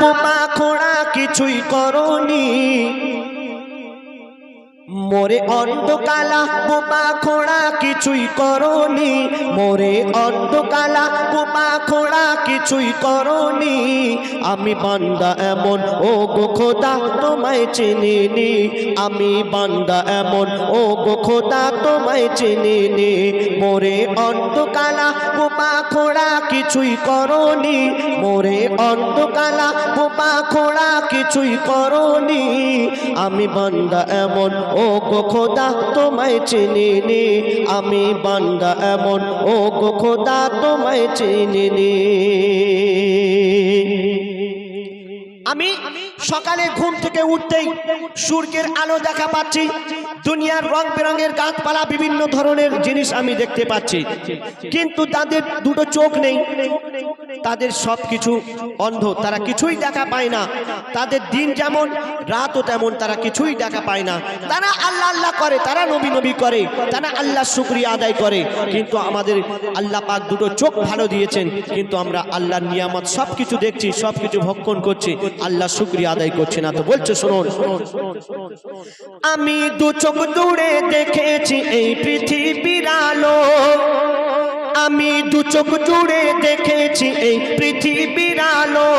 বোমা খোড়া কিছুই করনি মোরে অন্ধকালা, বোমা খোড়া কিছুই করনি। মোরে অন্ধকালা, বোমা খোড়া কিছুই করনি। আমি বান্দা এমন ও গো খোদা, তোমায় চিনিনি। আমি বান্দা এমন ও গো খোদা, তোমায় চিনিনি। মোরে অন্ধকালা, বোমা খোড়া কিছুই করনি। মোরে অন্ধকালা পোপা খোড়া কিছুই করনি। আমি বান্দা এমন ও গো খোদা, তোমায় চিনিনি। আমি বান্দা এমন, ও গো খোদা, তোমায় চিনিনি। আমি সকালে ঘুম থেকে উঠতেই সূর্যের আলো দেখা পাচ্ছি। দুনিয়ার রং বেরঙের গাছপালা, বিভিন্ন ধরনের জিনিস আমি দেখতে পাচ্ছি। কিন্তু তাদের দুটো চোখ নেই। তাদের সব কিছু অন্ধ, তারা কিছুই দেখা পায় না। তাদের দিন যেমন, রাতও তেমন, তারা কিছুই দেখা পায় না। তারা আল্লাহ আল্লাহ করে, তারা নবী নবী করে, তারা আল্লাহ শুক্রিয়া আদায় করে। কিন্তু আমাদের আল্লাহ পাক দুটো চোখ ভালো দিয়েছেন, কিন্তু আমরা আল্লাহর নিয়ামত সব কিছু দেখছি সব কিছু ভক্ষণ করছি, আল্লাহ শুক্রিয়া আদায় করছি না তো বলছে, শুনুন। আমি দু চোখ দূরে দেখেছি এই পৃথিবীর আলো আমি দু চোখ জুড়ে দেখেছি এই পৃথিবীর আলো।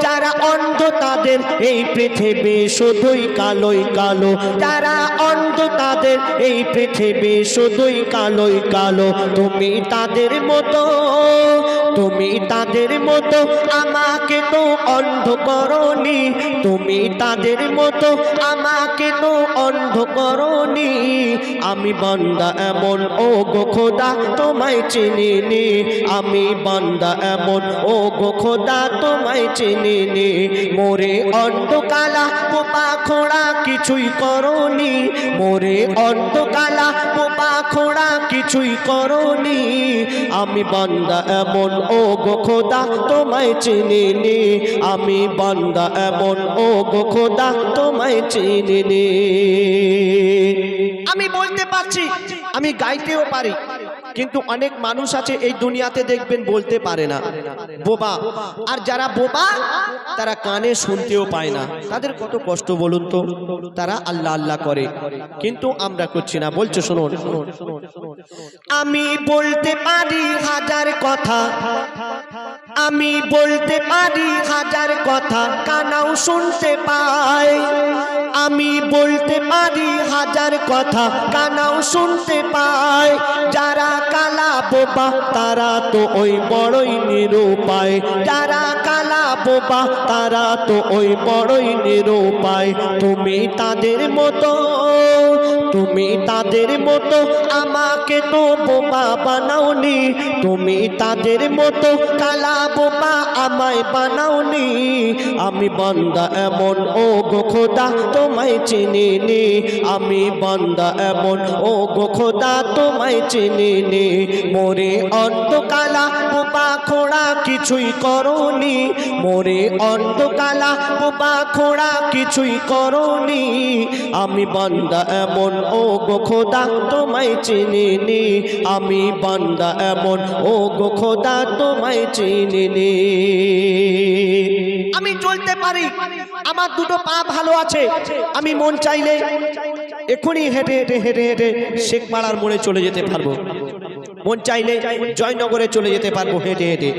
যারা অন্ধ তাদের এই পৃথিবী শুধুই কালোই কালো। যারা অন্ধ তাদের এই পৃথিবী শুধুই কালোই কালো। তুমি তাদের মতো, তুমি তাদের মতো, আমাকে তো অন্ধ করনি। তুমি তাদের মতো, আমাকে তো অন্ধ করনি। আমি বান্দা এমন ও গো খোদা, তোমায় চিনিনি। আমি বান্দা এমন ও গো খোদা তোমায় চিনিনি। মোরে অন্ধকালা, পোপা খোড়া কিছুই করনি। মোরে অন্ধকালা, পোপা খোড়া কিছুই করনি। আমি বান্দা এমন ও গো খোদা তোমায় চিনিনি। আমি বান্দা এমন ও গো খোদা তোমায় চিনিনি। আমি বলতে পারছি, আমি গাইতেও পারি। কিন্তু অনেক মানুষ আছে এই দুনিয়াতে দেখবেন বলতে পারে না। বোবা। আর যারা বোবা, তারা কানে শুনতেও পায় না। তাদের কত কষ্ট বলুন তো? তারা আল্লাহ আল্লাহ করে। কিন্তু আমরা করছি না। বলছো, শুনুন। আমি বলতে পারি হাজার কথা। আমি বলতে পারি হাজার কথা। কানাও শুনতে পায়। আমি বলতে পারি হাজার কথা। কানাও শুনতে পায়। যারা কালা বোবা তারা তো ওই বড়ই নিরুপায়। যারা কালা বোবা তারা তো ওই বড়ই নিরুপায়। তুমি তাদের মতো, তুমি তাদের মতো, আমাকে তো বোবা বানাওনি। তুমি তাদের মতো কালা বোবা আমায় বানাওনি। আমি বান্দা এমন ও গো খোদা, তোমায় চিনিনি। আমি বান্দা এমন ও গো খোদা, তোমায় চিনিনি। মোরে অন্ধকালা কালা খোড়া কিছুই করনি। মোরে অন্ধকালা, বোবা খোড়া কিছুই করনি। আমি বান্দা এমন ও গো খোদা তোমায় চিনিনি। আমি বান্দা এমন ও গো খোদা তোমায় চিনিনি। আমি চলতে পারি, আমার দুটো পা ভালো আছে। আমি মন চাইলে এখনই হেঁটে হেঁটে হেঁটে হেঁটে শেখ পাড়ার মোড়ে চলে যেতে পারব। মন চাইলে জয়নগরে চলে যেতে পারব হেঁটে হেঁটে।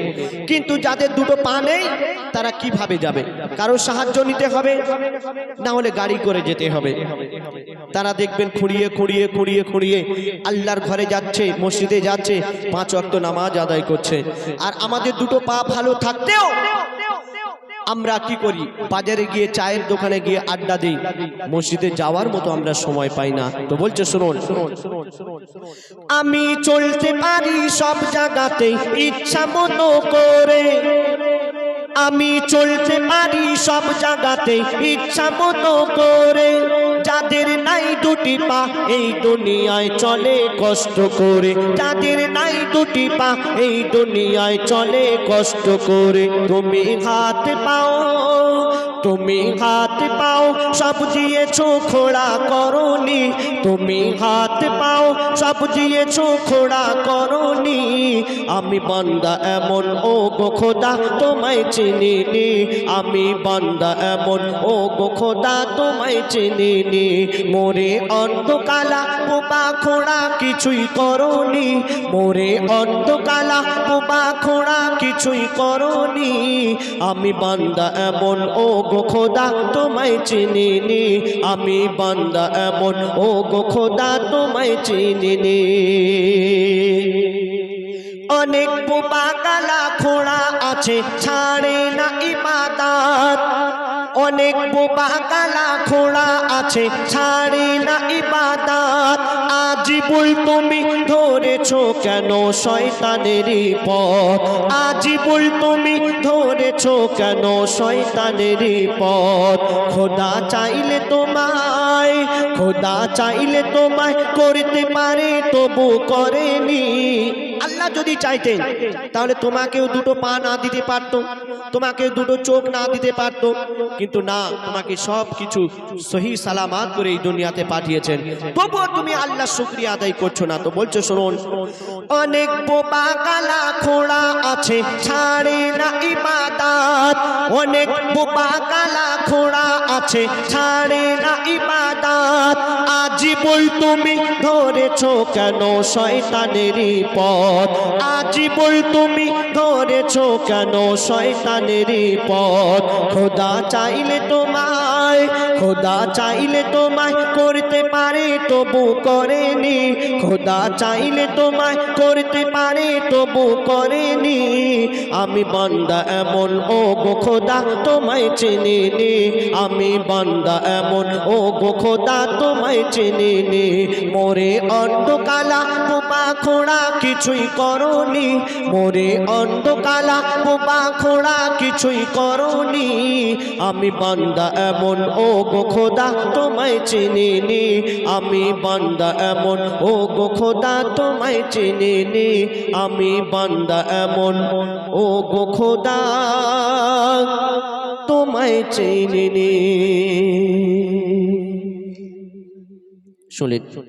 কিন্তু যাদের দুটো পা নেই, তারা কীভাবে যাবে? কারও সাহায্য নিতে হবে, না হলে গাড়ি করে যেতে হবে। তারা দেখবেন খুঁড়িয়ে খুঁড়িয়ে খুঁড়িয়ে খুঁড়িয়ে আল্লাহর ঘরে যাচ্ছে, মসজিদে যাচ্ছে, পাঁচ অক্ত নামাজ আদায় করছে। আর আমাদের দুটো পা ভালো থাকতেও আমরা কি করি? বাজারে গিয়ে চায়ের দোকানে গিয়ে আড্ডা দিই। মসজিদে যাওয়ার মতো আমরা সময় পাই না। তো বলছে, শুনুন, আমি চলতে পারি সব জায়গাতে, ইচ্ছা মতো করে। আমি চলতে পারি সব জায়গাতে, ইচ্ছা মতো করে। যাদের নাই দুটি পা, এই দুনিয়ায় চলে কষ্ট করে। যাদের নাই দুটি পা, এই দুনিয়ায় চলে কষ্ট করে। তুমি হাত পাও, তুমি হাত পাও, সব দিয়েছ খোড়া করনি। তুমি হাত পাও, সব দিয়েছ খোড়া করনি। আমি বান্দা এমন ও গো খোদা, তোমায় চিনিনি। আমি বান্দা এমন ও গো খোদা, তোমায় চিনিনি। মোরে অন্ধকালা, বোবা খোড়া কিছুই করনি। মোরে অন্ধকালা, বোবা খোড়া কিছুই করনি। আমি বান্দা এমন ও গো খোদা, তোমায় চিনিনি। আমি বান্দা এমন ও গো খোদা তোমায় চিনিনি। অনেক বোবা কালা খোড়া আছে, ছাড়ে না ইবাদত। অনেক বোবা কালা খোড়া আছে, ছাড়ে না ইবাদত। আজিবুল তুমি ধরেছো কেন শয়তানেরই পথ? আজিবুল তুমি ধরেছো কেন শয়তানেরই পথ? খোদা চাইলে তোমায়, খোদা চাইলে তোমায় করতে পারে, তবু করেনি। আল্লাহ যদি চাইতেন, তাহলে তোমাকেও দুটো পা না দিতে পারতো তোমাকে দুটো চোখ না দিতে পারত। কিন্তু না, তোমাকে সব কিছু সহি সালামাত করে এই দুনিয়াতে পাঠিয়েছেন। তবুও তুমি আল্লাহ শুক্রিয়া আদায় করছ না তো বলছো, শুনুন, অনেক বোবা কালা খোড়া আছে, ছাড়ে না ইবাদাত। অনেক বোবা কালা খোড়া আছে, ছাড়ে না ইবাদাত। আজি বল তুমি ধরেছ কেন শয়তানেরই পথ? আজি বল তুমি ধরেছ কেন শয়তানেরই পথ? খোদা চাইলে খোদা চাইলে তোমায় করতে পারে, তবু করেনি। খোদা চাইলে তোমায় করতে পারে, তবু করেনি। আমি বান্দা এমন ও গো খোদা তোমায় চিনিনি। আমি বান্দা এমন ও গো খোদা তোমায় চিনিনি। মোরে অন্ধকালা বোবা খোড়া কিছুই করনি। মোরে অন্ধকালা বোবা খোড়া কিছুই করনি। আমি বান্দা এমন ও গো খোদা, তোমায় চিনিনি, আমি বান্দা এমন। ও গো খোদা, তোমায় চিনিনি, আমি বান্দা এমন। ও গো খোদা, তোমায় চিনিনি। শুনলেন